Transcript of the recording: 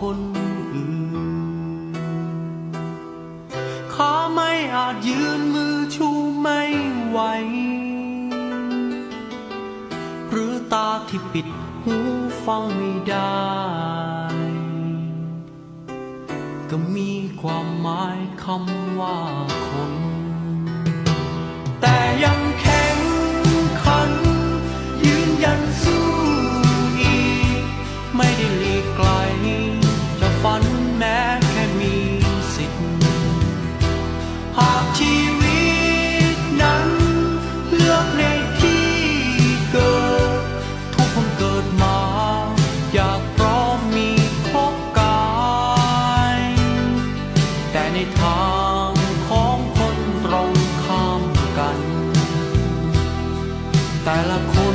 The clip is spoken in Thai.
คนอื่น ขาไม่อาจยืนมือชูไม่ไหว หรือตาที่ปิดหูฟังไม่ได้ ก็มีความหมายคำว่าคน 带了哭